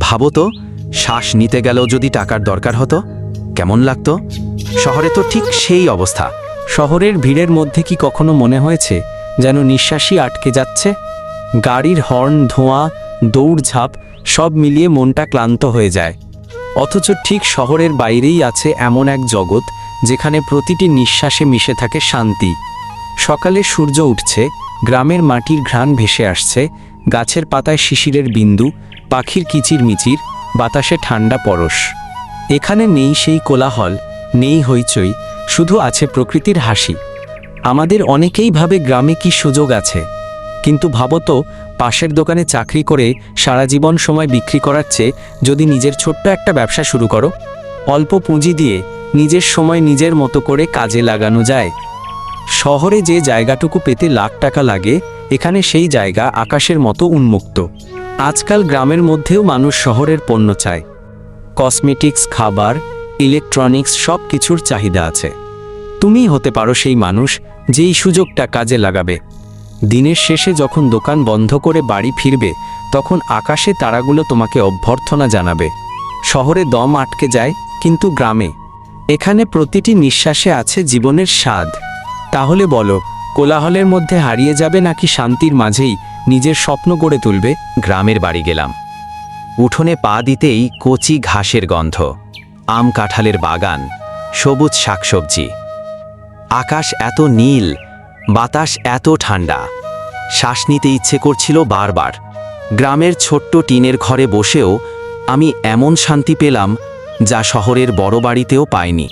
ভাবো তো, শ্বাস নিতে গেলেও যদি টাকার দরকার হতো, কেমন লাগতো? শহরে তো ঠিক সেই অবস্থা। শহরের ভিড়ের মধ্যে কি কখনো মনে হয়েছে যেন নিঃশ্বাসই আটকে যাচ্ছে? গাড়ির হর্ন, ধোঁয়া, দৌড়ঝাঁপ, সব মিলিয়ে মনটা ক্লান্ত হয়ে যায়। অথচ ঠিক শহরের বাইরেই আছে এমন এক জগৎ যেখানে প্রতিটি নিঃশ্বাসে মিশে থাকে শান্তি। সকালে সূর্য উঠছে, গ্রামের মাটির ঘ্রাণ ভেসে আসছে গাছের পাতায় শিশিরের বিন্দু, পাখির কিচির মিচির, বাতাসে ঠান্ডা পরশ। এখানে নেই সেই কোলাহল, নেই হইচই, শুধু আছে প্রকৃতির হাসি। আমাদের অনেকেই ভাবে গ্রামে কি সুযোগ আছে। কিন্তু ভাবতো পাশের দোকানে চাকরি করে সারা জীবন সময় বিক্রি করার চেয়ে যদি নিজের ছোট্ট একটা ব্যবসা শুরু করো, অল্প পুঁজি দিয়ে নিজের সময় নিজের মতো করে কাজে লাগানো যায়। শহরে যে জায়গাটুকু পেতে লাখ টাকা লাগে, এখানে সেই জায়গা আকাশের মতো উন্মুক্ত। আজকাল গ্রামের মধ্যেও মানুষ শহরের পণ্য চায়। কসমেটিক্স, খাবার, ইলেকট্রনিক্স সব কিছুর চাহিদা আছে। তুমিই হতে পারো সেই মানুষ যেই সুযোগটা কাজে লাগাবে। দিনের শেষে যখন দোকান বন্ধ করে বাড়ি ফিরবে, তখন আকাশে তারাগুলো তোমাকে অভ্যর্থনা জানাবে। শহরে দম আটকে যায়, কিন্তু গ্রামে। এখানে প্রতিটি নিঃশ্বাসে আছে জীবনের স্বাদ। তাহলে বলো, কোলাহলের মধ্যে হারিয়ে যাবে নাকি শান্তির মাঝেই নিজের স্বপ্ন গড়ে তুলবে? গ্রামের বাড়ি গেলাম। উঠোনে পা দিতেই কচি ঘাসের গন্ধ, আম কাঁঠালের বাগান, সবুজ শাকসবজি। আকাশ এত নীল, বাতাস এত ঠান্ডা। শ্বাস নিতে ইচ্ছে করছিল বারবার। গ্রামের ছোট্ট টিনের ঘরে বসেও আমি এমন শান্তি পেলাম যা শহরের বড় বাড়িতেও পাইনি।